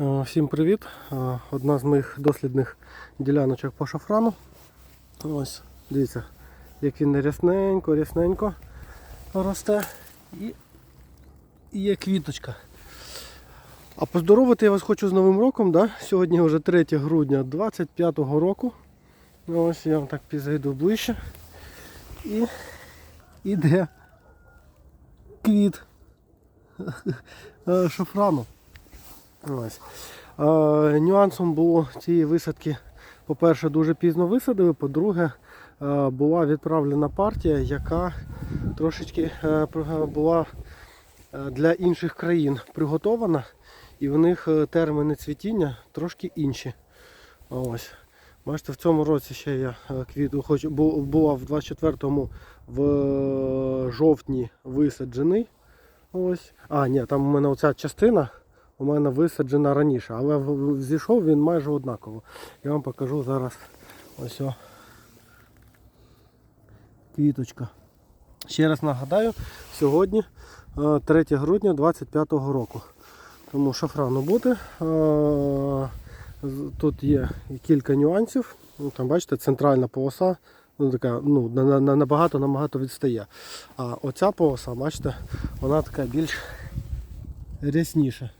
Е, Всім привіт! Е, Одна з моїх дослідних діляночок по шафрану. Ось, дивіться, як він рясненько, рясненько росте і, є квіточка. А поздоровити я вас хочу з Новим роком. Да? Сьогодні вже 3 грудня 25-го року. Ось я вам так підійду ближче. І іде квіт шафрану. Ось. Е, нюансом було цієї висадки, по-перше, дуже пізно висадили, по-друге, е, була відправлена партія, яка трошечки е, була е, для інших країн приготована, і в них е, терміни цвітіння трошки інші. Ось. Бачите, в цьому році ще я е, квіту хоч була в 24-му в жовтні висаджений. Ось. А, ні, там у мене оця частина у мене висаджена раніше, але зійшов він майже однаково. Я вам покажу зараз ось о. Квіточка. Ще раз нагадаю, сьогодні е, 3 грудня 25-го року. Тому шафрану буде. Е, Тут є кілька нюансів. Ну, Там бачите, центральна полоса ну, така, ну, на- на- на- набагато набагато відстає. А оця полоса, бачите, вона така більш рясніша.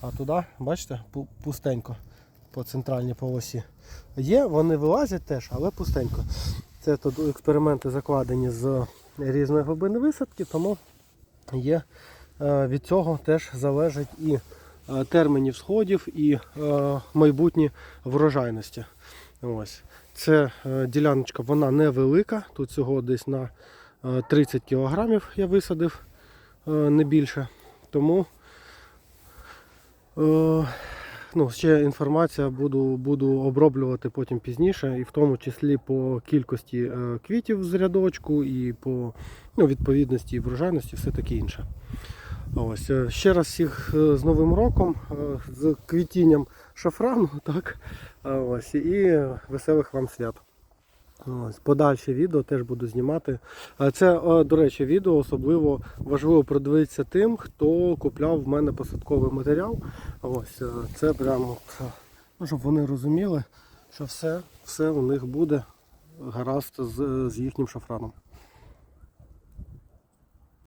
А туди, бачите, пустенько по центральній полосі. Є, вони вилазять теж, але пустенько. Це тут експерименти закладені з різної глибини висадки, тому є е, від цього теж залежить і е, терміни всходів, і е, майбутні врожайності. Ось. Це діляночка, вона невелика. Тут всього десь на е, 30 кілограмів я висадив, не більше. Тому ну, ще інформація буду, буду оброблювати потім пізніше, і в тому числі по кількості е, квітів з рядочку, і по ну, відповідності і врожайності, все таке інше. Ось, е, ще раз всіх е, з Новим роком, е, з квітінням шафрану, так, е, ось, і веселих вам свят. Ось, подальше відео теж буду знімати. Це, до речі, відео особливо важливо продивитися тим, хто купляв в мене посадковий матеріал. Ось, е, це прямо, е, ну, щоб вони розуміли, що все, все у них буде гаразд з, з їхнім шафраном.